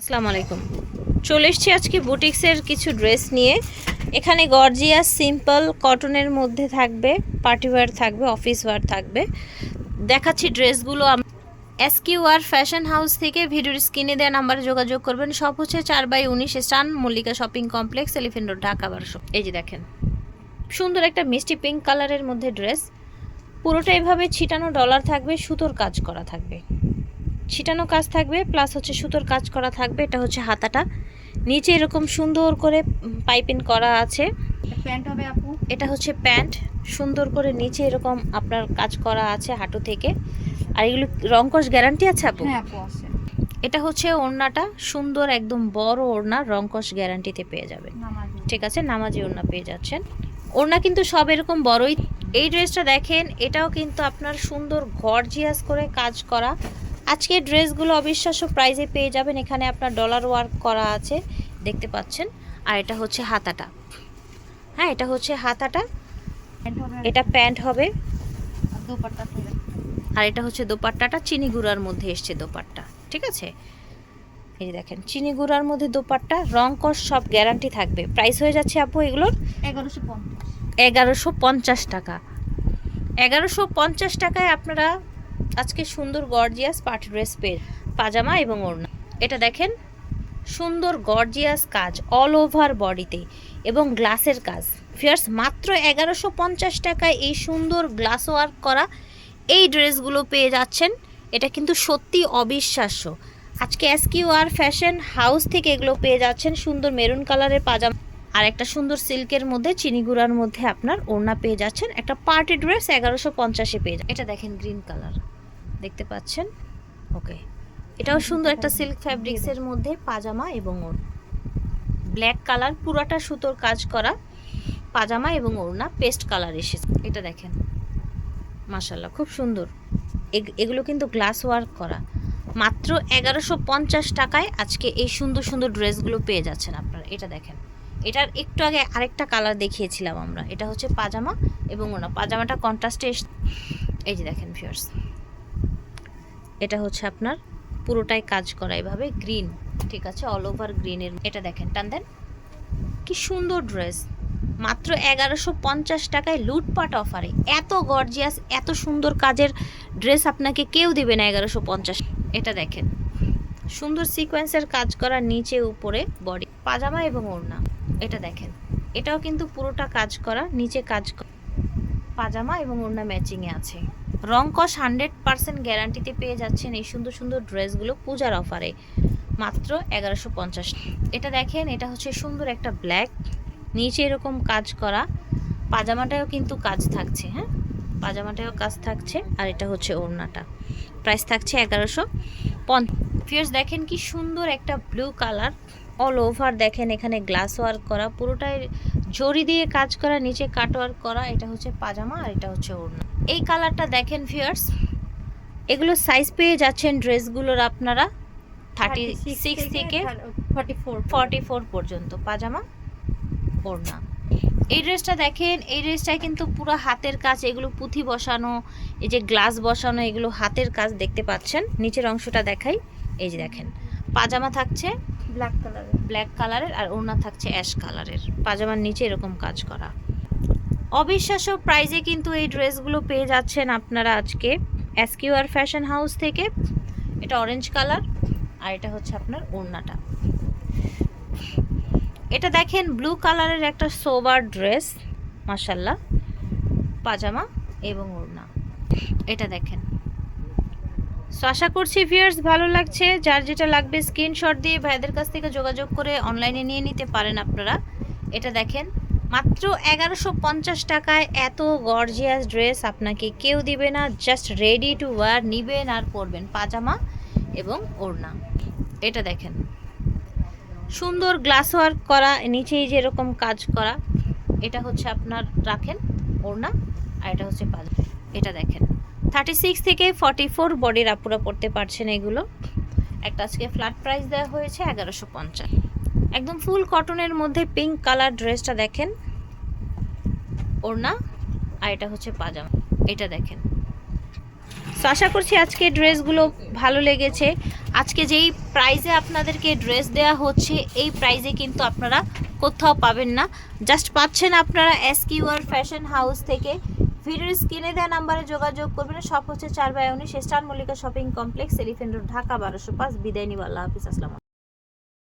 আসসালামু আলাইকুম। চলে এসছি আজকে বুটিক্সের কিছু ড্রেস নিয়ে। এখানে গর্জিয়াস, সিম্পল, কটনের মধ্যে থাকবে, পার্টি ওয়্যার থাকবে, অফিস ওয়্যার থাকবে। দেখাচ্ছি ড্রেসগুলো এসকিউ আর ফ্যাশন হাউস থেকে ভিডিওর স্ক্রিনে দেওয়া নাম্বারে যোগাযোগ করবেন। সব হচ্ছে চার বাই উনিশ star, Mallika shopping complex, elephant road, Dhaka বারোশো। এই যে দেখেন। সুন্দর একটা মিষ্টি পিঙ্ক কালারের মধ্যে ড্রেস। পুরোটা এভাবে ছিটানো ডলার থাকবে, সুতোর কাজ করা থাকবে। ছিটানো কাজ থাকবে প্লাস হচ্ছে সুতোর কাজ করা থাকবে এটা হচ্ছে হাতাটা। নিচে এরকম সুন্দর করে পাইপিং করা আছে। প্যান্ট হবে আপু? এটা হচ্ছে প্যান্ট। সুন্দর করে নিচে এরকম আপনার কাজ করা আছে হাঁটু থেকে। আর এগুলো রংকশ গ্যারান্টি আছে আপু? হ্যাঁ আপু আছে। এটা হচ্ছে ওড়নাটা। সুন্দর একদম বড় ওড়না রংকশ গ্যারান্টিতে পেয়ে যাবেন। নামাজি ঠিক আছে নামাজি ওড়না পেয়ে যাচ্ছেন। ওড়না কিন্তু সব এরকম বড়ই। এই ড্রেসটা দেখেন এটাও কিন্তু আপনার সুন্দর গর্জিয়াস করে কাজ করা। আজকের ড্রেসগুলো অবিশ্বাস্য প্রাইজে পেয়ে যাবেন। এখানে আপনার ডলার ওয়ার্ক করা আছে দেখতে পাচ্ছেন। আর এটা হচ্ছে হাতাটা। হ্যাঁ এটা হচ্ছে হাতাটা। এটা প্যান্ট হবে। আর এটা হচ্ছে দোপাট্টাটা। চিনি গুঁড়ার মধ্যে এসছে দোপাট্টা। ঠিক আছে? এই দেখেন চিনি গুঁড়ার মধ্যে দোপাট্টা রং কস সব গ্যারান্টি থাকবে। প্রাইস হয়ে যাচ্ছে আপু এগুলোর? এগারোশো পঞ্চাশ। এগারোশো পঞ্চাশ টাকা। এগারোশো পঞ্চাশ টাকায় আপনারা আজকে সুন্দর গর্জিয়াস পার্টি ড্রেস পেয়ে পাজামা এবং ওড়না। এটা দেখেন, সুন্দর গর্জিয়াস কাজ অল ওভার বডিতে এবং গ্লাসের কাজ। ফিয়ার্স মাত্র এগারোশো পঞ্চাশ টাকায় এই সুন্দর গ্লাস ওয়ার্ক করা এই ড্রেসগুলো পেয়ে যাচ্ছেন। এটা কিন্তু সত্যি অবিশ্বাস্য। আজকে এসকিউ আর ফ্যাশন হাউস থেকে এগুলো পেয়ে যাচ্ছেন সুন্দর মেরুন কালারের পাজামা। আর একটা সুন্দর সিল্কের মধ্যে চিনিগুড়ার মধ্যে আপনার ওড়না পেয়ে যাচ্ছেন। একটা পার্টি ড্রেস এগারোশো পঞ্চাশে পেয়ে এটা দেখেন গ্রিন কালার দেখতে পাচ্ছেন। ওকে। এটাও সুন্দর একটা সিল্ক ফ্যাব্রিক্সের মধ্যে পাজামা এবং ওর ব্ল্যাক কালার পুরাটা সুতোর কাজ করা পাজামা এবং ওড়না পেস্ট কালার এসেছে এটা দেখেন। মাশাল্লাহ খুব সুন্দর। এগ- এগুলো কিন্তু গ্লাস ওয়ার্ক করা। মাত্র এগারোশো পঞ্চাশ টাকায় আজকে এই সুন্দর সুন্দর ড্রেসগুলো পেয়ে যাচ্ছেন আপনারা। এটা দেখেন। এটার একটু আগে আরেকটা কালার দেখিয়েছিলাম আমরা। এটা হচ্ছে পাজামা এবং ওনা পাজামাটা কন্ট্রাস্টে এই যে দেখেন ফিয়ার্স এটা হচ্ছে আপনার পুরোটাই কাজ করা এভাবে গ্রিন ঠিক আছে অল ওভার গ্রিনের এটা দেখেন, টান দেন। কি সুন্দর ড্রেস মাত্র এগারোশো পঞ্চাশ টাকায় লুটপাট অফারে এত গর্জিয়াস এত সুন্দর কাজের ড্রেস আপনাকে কেউ দিবে না এগারোশো পঞ্চাশ। এটা দেখেন, সুন্দর সিকোয়েন্সের কাজ করা নিচে, উপরে বডি পাজামা এবং ওড়না। এটা দেখেন, এটাও কিন্তু পুরোটা কাজ করা, নিচে কাজ পাজামা এবং ওড়না ম্যাচিংয়ে আছে। রং কস হান্ড্রেড পার্সেন্ট গ্যারান্টিতে পেয়ে যাচ্ছেন এই সুন্দর সুন্দর ড্রেসগুলো পূজার অফারে। মাত্র এগারোশো পঞ্চাশ। এটা দেখেন, এটা হচ্ছে সুন্দর একটা ব্ল্যাক। নিচে এরকম কাজ করা। পাজামাটাও কিন্তু কাজ থাকছে হ্যাঁ? পাজামাটাও কাজ থাকছে আর এটা হচ্ছে ওড়নাটা। প্রাইস থাকছে এগারোশো ফিয়ার্স দেখেন কি সুন্দর একটা ব্লু কালার। অল ওভার দেখেন এখানে গ্লাস ওয়ার্ক করা, পুরোটাই জরি দিয়ে কাজ করা, নিচে কাট ওয়ার্ক করা। এটা হচ্ছে পাজামা আর এটা হচ্ছে ওড়না। এই কালারটা দেখেন ফিয়ার্স এগুলো সাইজ পেয়ে যাচ্ছেন ড্রেসগুলোর আপনারা থার্টি সিক্স থেকে ফর্টি ফোর ফর্টি ফোর পর্যন্ত। পাজামা ওড়না এই ড্রেসটা দেখেন এই ড্রেসটায় কিন্তু পুরো হাতের কাজ এগুলো পুঁথি বসানো এই যে গ্লাস বসানো এগুলো হাতের কাজ দেখতে পাচ্ছেন। নিচের অংশটা দেখাই এই যে দেখেন পাজামা থাকছে ব্ল্যাক কালারের ব্ল্যাক কালারের আর ওড়না থাকছে অ্যাশ কালারের পাজামার নিচে এরকম কাজ করা। অবিশ্বাস্য প্রাইজে কিন্তু এই ড্রেসগুলো পেয়ে যাচ্ছেন আপনারা আজকে এসকিউআর ফ্যাশন হাউস থেকে। এটা অরেঞ্জ কালার আর এটা হচ্ছে আপনার ওড়নাটা। এটা দেখেন ব্লু কালারের একটা সোবার ড্রেস মাসাল্লাহ পাজামা এবং ওড়না। এটা দেখেন। সো আশা করছি ভিউয়ার্স ভালো লাগছে। যার যেটা লাগবে স্ক্রিনশট দিয়ে ভাইদের কাছ থেকে যোগাযোগ করে অনলাইনে নিয়ে নিতে পারেন আপনারা। এটা দেখেন। মাত্র এগারোশো পঞ্চাশ টাকায় এত গর্জিয়াস ড্রেস আপনাকে কেউ দিবে না জাস্ট রেডি টু ওয়ার নিবেন আর পরবেন পাজামা এবং ওড়না। এটা দেখেন। সুন্দর গ্লাস ওয়ার্ক করা, নিচেই যেরকম কাজ করা, এটা হচ্ছে আপনার রাখেন ওড়না আর এটা হচ্ছে পাজামা এটা দেখেন। থার্টি সিক্স থেকে ফর্টি ফোর বডির আপুরা পড়তে পারছেন এগুলো। একটা আজকে ফ্ল্যাট প্রাইস দেওয়া হয়েছে এগারোশো পঞ্চাশ। একদম ফুল কটনের মধ্যে পিঙ্ক কালার ড্রেসটা দেখেন। ওড়না, আর এটা হচ্ছে পাজামা। এটা দেখেন। সো আশা করছি আজকে ড্রেসগুলো ভালো লেগেছে। আজকে যেই প্রাইজে আপনাদেরকে ড্রেস দেওয়া হচ্ছে, এই প্রাইজে কিন্তু আপনারা কোথাও পাবেন না। জাস্ট পাচ্ছেন আপনারা এস কিউআর ফ্যাশন হাউস থেকে। ভিডিওর স্ক্রিনে দেওয়া নাম্বারে যোগাযোগ করবেন। সব হচ্ছে চার বাই উনিশ, star Mallika shopping complex elephant road, Dhaka বারোশো পাঁচ। বিদায় নিব হাফিজ, আসসালাম